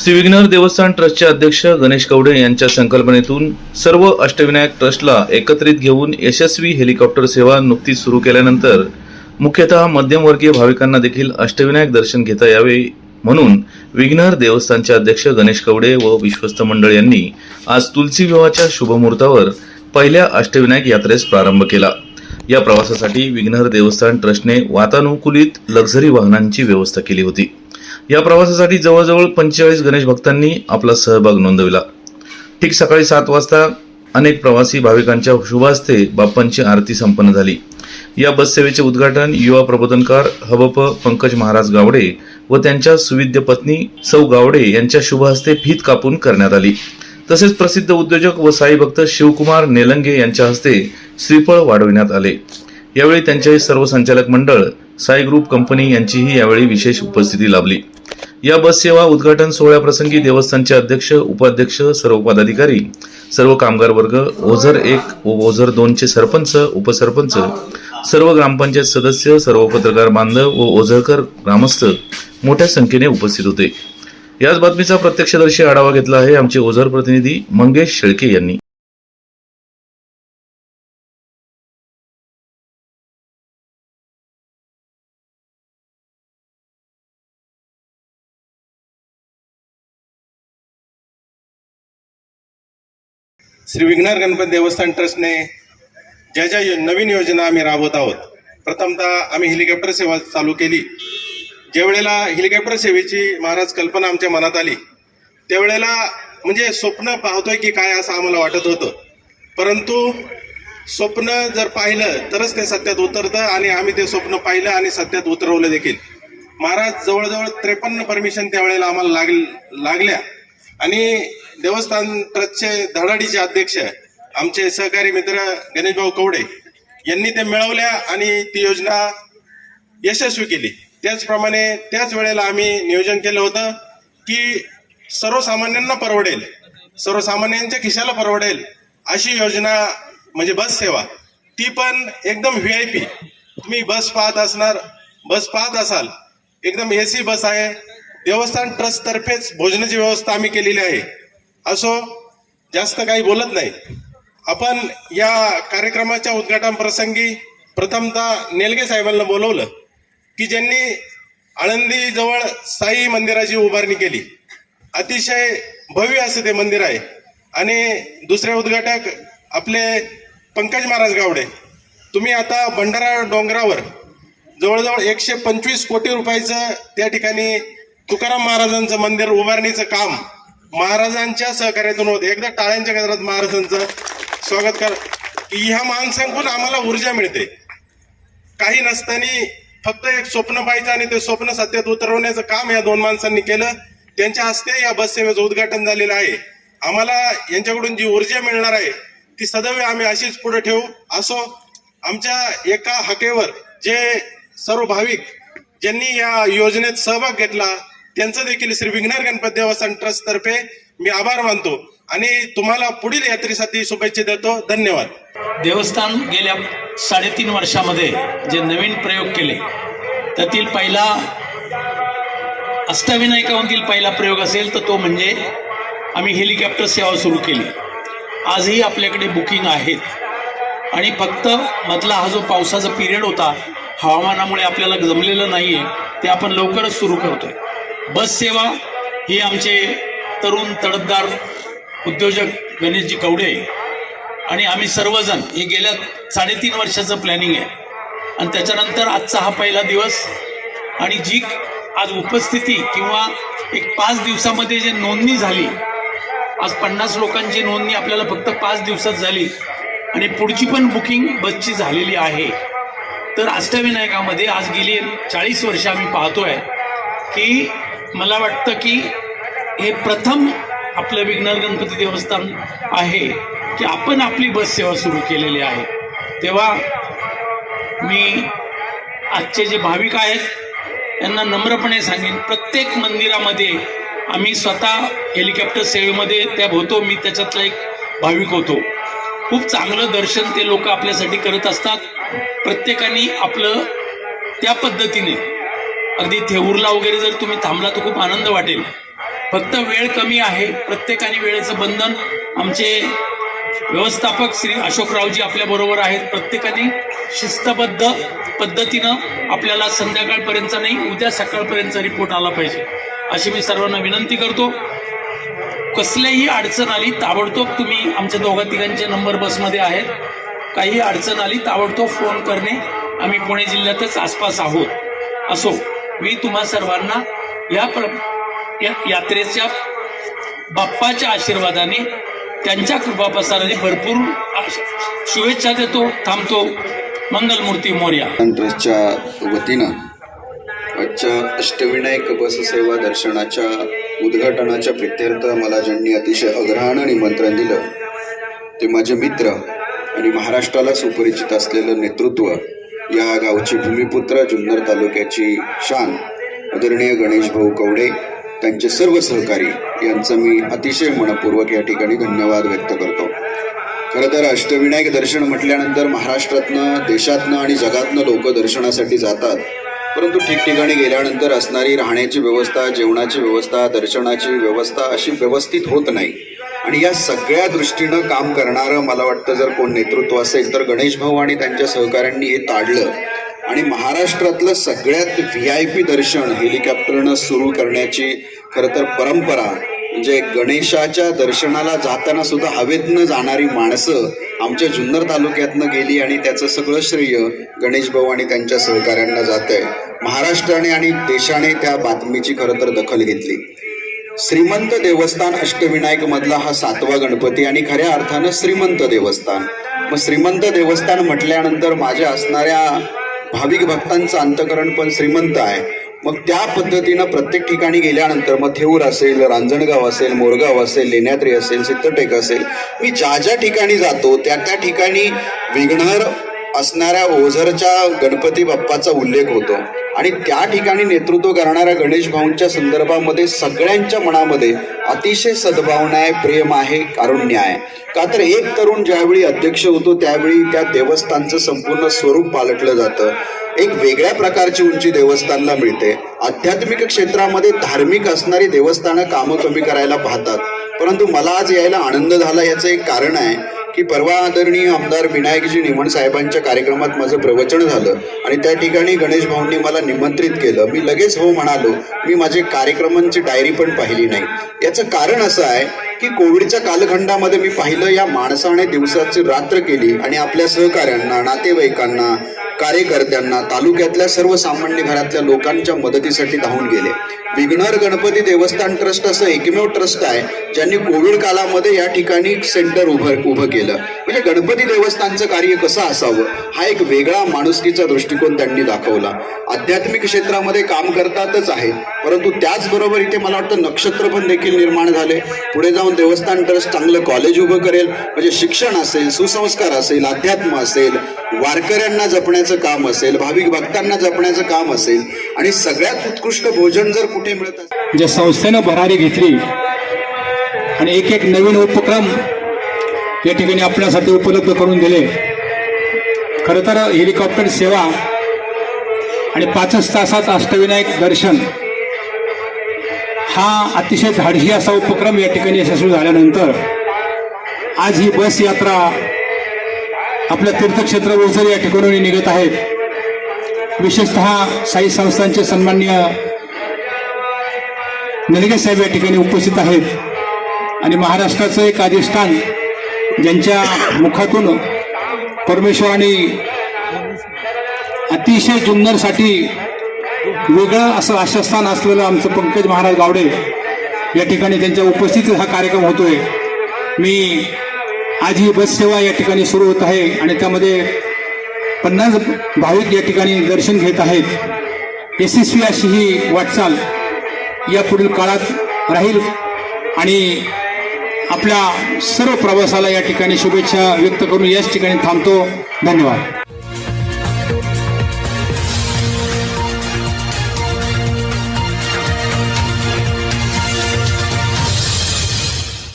श्री विघ्नर देवस्थान ट्रस्टचे अध्यक्ष गणेश कवडे यांच्या संकल्पनेतून सर्व अष्टविनायक ट्रस्टला एकत्रित घेऊन यशस्वी हेलिकॉप्टर सेवा नुकतीच सुरू केल्यानंतर मुख्यतः मध्यमवर्गीय भाविकांना देखील अष्टविनायक दर्शन घेता यावे म्हणून विघ्नर देवस्थानचे अध्यक्ष गणेश कवडे व विश्वस्त मंडळ यांनी आज तुलसी विवाहाच्या शुभमुहूर्तावर पहिल्या अष्टविनायक यात्रेस प्रारंभ केला. या प्रवासासाठी विघ्नर देवस्थान ट्रस्टने वातानुकूलित लक्झरी वाहनांची व्यवस्था केली होती. या प्रवासासाठी जवळजवळ पंचेचाळीस गणेश भक्तांनी आपला सहभाग नोंदविला. ठीक सकाळी सात वाजता अनेक प्रवासी भाविकांच्या शुभास्ते बाप्पांची आरती संपन्न झाली. या बससेवेचे उद्घाटन युवा प्रबोधनकार हबप पंकज महाराज गावडे व त्यांच्या सुविद्य पत्नी सौ गावडे यांच्या शुभहस्ते फीत कापून करण्यात आली. तसेच प्रसिद्ध उद्योजक व साई भक्त शिवकुमार नेलंगे यांच्या हस्ते श्रीफळ वाढविण्यात आले. यावेळी त्यांचे सर्व संचालक मंडळ साई ग्रुप कंपनी यांचीही यावेळी विशेष उपस्थिती लाभली. या बस सेवा उद्घाटन सोहळ्याप्रसंगी देवस्थानचे अध्यक्ष उपाध्यक्ष सर्व पदाधिकारी सर्व कामगार वर्ग ओझर एक व ओझर दोनचे सरपंच उपसरपंच सर्व ग्रामपंचायत सदस्य सर्व पत्रकार बांधव व ओझरकर ग्रामस्थ मोठ्या संख्येने उपस्थित होते. याच बातमीचा प्रत्यक्षदर्शी आढावा घेतला आहे आमचे ओझर प्रतिनिधी मंगेश शेळके यांनी. श्री विघ्नर गणपती देवस्थान ट्रस्टने ज्या ज्या यो- नवीन योजना आम्ही राबवत आहोत प्रथमतः आम्ही हेलिकॉप्टर सेवा चालू केली. ज्या वेळेला हेलिकॉप्टर सेवेची महाराज कल्पना आमच्या मनात आली त्यावेळेला म्हणजे स्वप्न पाहतोय की काय असं आम्हाला वाटत होतं. परंतु स्वप्न जर पाहिलं तरच ते सत्यात उतरतं आणि आम्ही ते स्वप्न पाहिलं आणि सत्यात उतरवलं देखील. महाराज जवळजवळ त्रेपन्न परमिशन त्यावेळेला आम्हाला लाग लागल्या. आणि देवस्थान ट्रस्टचे धडाडीचे अध्यक्ष आमचे सहकारी मित्र गणेशभाऊ कवडे यांनी ते मिळवल्या आणि ती योजना यशस्वी केली. त्याचप्रमाणे त्याच वेळेला आम्ही नियोजन केलं होतं की सर्वसामान्यांना परवडेल सर्वसामान्यांच्या खिशाला परवडेल अशी योजना म्हणजे बस सेवा. ती पण एकदम व्ही आय पी तुम्ही बस पाहत असणार बस पाहत असाल एकदम ए सी बस आहे. देवस्थान ट्रस्टतर्फेच भोजनाची व्यवस्था आम्ही केलेली आहे. असो जास्त काही बोलत नाही. आपण या कार्यक्रमाच्या उद्घाटन प्रसंगी प्रथमतः नेलगे साहेबांना बोलवलं की ज्यांनी आळंदी जवळ साई मंदिराची उभारणी केली. अतिशय भव्य असं ते मंदिर आहे. आणि दुसरे उद्घाटक आपले पंकज महाराज गावडे. तुम्ही आता भंडारा डोंगरावर जवळजवळ एकशे पंचवीस कोटी रुपयाचं त्या ठिकाणी तुकाराम महाराजांचं मंदिर उभारणीचं काम महाराजांच्या सहकार्यातून होत. एकदा टाळ्यांच्या गजरात महाराजांचं स्वागत कर. की ह्या माणसांकडून आम्हाला ऊर्जा मिळते. काही नसताना फक्त एक स्वप्न पाहिजे आणि ते स्वप्न सत्यात उतरवण्याचं काम या दोन माणसांनी केलं. त्यांच्या हस्ते या बस सेवेचं उद्घाटन झालेलं आहे. आम्हाला यांच्याकडून जी ऊर्जा मिळणार आहे ती सदैव आम्ही अशीच पुढे ठेवू. असो आमच्या एका हकेवर जे सर्व भाविक ज्यांनी या योजनेत सहभाग घेतला त्यांचं देखील श्री विघ्नर गणपती देवस्थान ट्रस्ट तर्फे मी आभार मानतो आणि तुम्हाला पुढील यात्रेसाठी शुभेच्छा देतो. धन्यवाद. देवस्थान गेल्या साडेतीन वर्षामध्ये जे नवीन प्रयोग केले त्यातील पहिला अष्टविनायकामधील पहिला प्रयोग असेल तर तो म्हणजे आम्ही हेलिकॉप्टर सेवा सुरू केली. आजही आपल्याकडे बुकिंग आहेत. आणि फक्त मधला हा जो पावसाचा पिरियड होता हवामानामुळे आपल्याला जमलेलं नाही आहे ते आपण लवकरच सुरू करतोय. बस सेवा ही आमचे तरुण तडफदार उद्योजक गणेशजी कवडे आणि आम्ही सर्वजण हे गेल्या साडेतीन वर्षाचं प्लॅनिंग आहे. आणि त्याच्यानंतर आजचा हा पहिला दिवस आणि जी आज उपस्थिती किंवा एक पाच दिवसामध्ये जे नोंदणी झाली आज पन्नास लोकांची नोंदणी आपल्याला फक्त पाच दिवसात झाली आणि पुढची पण बुकिंग बसची झालेली आहे. तर अष्टविनायकामध्ये आज गेली चाळीस वर्ष आम्ही पाहतो आहे की मला वाटतं की हे प्रथम आपलं विघ्नर गणपती देवस्थान आहे की आपण आपली बस सेवा सुरू केलेली आहे. तेव्हा मी आजचे जे भाविक आहेत त्यांना नम्रपणे सांगेन प्रत्येक मंदिरामध्ये आम्ही स्वतः हेलिकॉप्टर सेवेमध्ये त्या होतो मी त्याच्यातला एक भाविक होतो. खूप चांगलं दर्शन ते लोक आपल्यासाठी करत असतात. प्रत्येकाने आपलं त्या पद्धतीने अगदी थेऊरला वगैरे जर तुम्ही थांबला तर खूप आनंद वाटेल. फक्त वेळ कमी आहे प्रत्येकाने वेळेचं बंधन. आमचे व्यवस्थापक श्री अशोकरावजी आपल्याबरोबर आहेत. प्रत्येकाने शिस्तबद्ध पद्धतीनं आपल्याला संध्याकाळपर्यंत नाही उद्या सकाळपर्यंतचा रिपोर्ट आला पाहिजे. अशी मी सर्वांना विनंती करतो. कसल्याही अडचण आली ताबडतोब तुम्ही आमच्या दोघा तिघांचे नंबर बसमध्ये आहेत. काही अडचण आली ताबडतोब फोन करणे. आम्ही पुणे जिल्ह्यातच आसपास आहोत. असो. मी तुम्हा सर्वांना या प्र या यात्रेच्या बाप्पाच्या आशीर्वादाने त्यांच्या कृपाप्रसाराने भरपूर शुभेच्छा देतो थांबतो. मंगलमूर्ती मोर्या. ट्रस्टच्या वतीनं आजच्या अष्टविनायक बससेवा दर्शनाच्या उद्घाटनाच्या प्रित्यर्थ मला ज्यांनी अतिशय अग्रहानं निमंत्रण दिलं ते माझे मित्र आणि महाराष्ट्राला सुपरिचित असलेलं नेतृत्व या गावचे भूमिपुत्र जुन्नर तालुक्याची शान आदरणीय गणेश भाऊ कवडे त्यांचे सर्व सहकारी यांचं मी अतिशय मनपूर्वक या ठिकाणी धन्यवाद व्यक्त करतो. खरं तर अष्टविनायक दर्शन म्हटल्यानंतर महाराष्ट्रातनं देशातनं आणि जगातनं लोक दर्शनासाठी जातात. परंतु ठिकठिकाणी गेल्यानंतर असणारी राहण्याची व्यवस्था जेवणाची व्यवस्था दर्शनाची व्यवस्था अशी व्यवस्थित होत नाही. आणि या सगळ्या दृष्टीनं काम करणारं मला वाटतं जर कोण नेतृत्व असेल तर गणेश भाऊ आणि त्यांच्या सहकाऱ्यांनी हे ताडलं. आणि महाराष्ट्रातलं सगळ्यात व्ही आय पी दर्शन हेलिकॉप्टरनं सुरू करण्याची खरं तर परंपरा म्हणजे गणेशाच्या दर्शनाला जाताना सुद्धा हवेतनं जाणारी माणसं आमच्या जुन्नर तालुक्यातनं गेली आणि त्याचं सगळं श्रेय गणेश भाऊ आणि त्यांच्या सहकाऱ्यांना जात आहे महाराष्ट्राने आणि देशाने त्या बातमीची खरं तर दखल घेतली. श्रीमंत देवस्थान अष्टविनायक मधला हा सातवा गणपती आणि खऱ्या अर्थानं श्रीमंत देवस्थान. मग श्रीमंत देवस्थान म्हटल्यानंतर माझ्या असणाऱ्या भाविक भक्तांचं अंतकरण पण श्रीमंत आहे. मग त्या पद्धतीनं प्रत्येक ठिकाणी गेल्यानंतर मग थेऊर असेल रांजणगाव असेल मोरगाव असेल लेण्याद्री असेल सिद्धटेक असेल मी ज्या ज्या ठिकाणी जातो त्या त्या ठिकाणी विघ्नहर असणाऱ्या ओझरच्या गणपती बाप्पाचा उल्लेख होतो. आणि त्या ठिकाणी नेतृत्व करणाऱ्या गणेश भाऊंच्या संदर्भामध्ये सगळ्यांच्या मनामध्ये अतिशय सद्भावना आहे प्रेम आहे कारुण्य आहे. का तर एक तरुण ज्यावेळी अध्यक्ष होतो त्यावेळी त्या देवस्थानचं संपूर्ण स्वरूप पालटलं जातं. एक वेगळ्या प्रकारची उंची देवस्थानला मिळते. आध्यात्मिक क्षेत्रामध्ये धार्मिक असणारी देवस्थानं कामं कमी करायला पाहतात. परंतु मला आज यायला आनंद झाला याचं एक कारण आहे. की परवा आदरणीय आमदार विनायकजी निमण साहेबांच्या कार्यक्रमात माझं प्रवचन झालं आणि त्या ठिकाणी गणेश भाऊंनी मला निमंत्रित केलं. मी लगेच हो म्हणालो मी माझे कार्यक्रमांची डायरी पण पाहिली नाही. याचं कारण असं आहे की कोविडच्या कालखंडामध्ये मी पाहिलं या माणसाने दिवसाची रात्र केली आणि आपल्या सहकाऱ्यांना नातेवाईकांना कार्यकर्त्यांना तालुक्यातल्या सर्वसामान्य घरातल्या लोकांच्या मदतीसाठी धावून गेले. विघ्नर गणपती देवस्थान ट्रस्ट असं एकमेव ट्रस्ट आहे ज्यांनी कोविड कालामध्ये या ठिकाणी सेंटर उभं उभं केलं. म्हणजे गणपती देवस्थानचं कार्य कसं असावं? हा एक वेगळा माणुसकीचा दृष्टिकोन त्यांनी दाखवला. आध्यात्मिक क्षेत्रामध्ये काम करतातच आहे परंतु त्याचबरोबर इथे मला वाटतं नक्षत्र पण देखील निर्माण झाले. पुढे जाऊन देवस्थान ट्रस्ट चांगलं कॉलेज उभं करेल. म्हणजे शिक्षण असेल सुसंस्कार असेल अध्यात्म असेल वारकऱ्यांना जपण्याचं काम असेल भाविक भक्तांना जपण्याचं काम असेल. आणि सगळ्यात उत्कृष्ट भोजन जर कुठे मिळत असेल ज्या संस्थेनं भरारी घेतली. आणि एक एक नवीन उपक्रम या ठिकाणी आपल्यासाठी उपलब्ध करून दिले. खरं तर हेलिकॉप्टर सेवा आणि पाचच तासात अष्टविनायक दर्शन हा अतिशय धाडशी असा उपक्रम या ठिकाणी यशस्वी झाल्यानंतर आज ही बस यात्रा आपल्या तीर्थक्षेत्र ओझर या ठिकाणी निघत आहेत विशेषतः साई संस्थांचे सन्मान्य नलगे साहेब या ठिकाणी उपस्थित आहेत. आणि महाराष्ट्राचं एक अधिष्ठान ज्यांच्या मुखातून परमेश्वराने अतिशय जुन्नरसाठी वेगळं असं आशास्थान असलेलं आमचं पंकज महाराज गावडे या ठिकाणी त्यांच्या उपस्थितीत हा कार्यक्रम होतोय. मी आज ही बस सेवा या ठिकाणी सुरू होत आहे आणि त्यामध्ये पन्नास भाविक या ठिकाणी दर्शन घेत आहेत. यशस्वी अशी ही वाटचाल या पुढील काळात राहील आणि आपल्या सर्व प्रवासाला या ठिकाणी शुभेच्छा व्यक्त करून याच ठिकाणी थांबतो. धन्यवाद.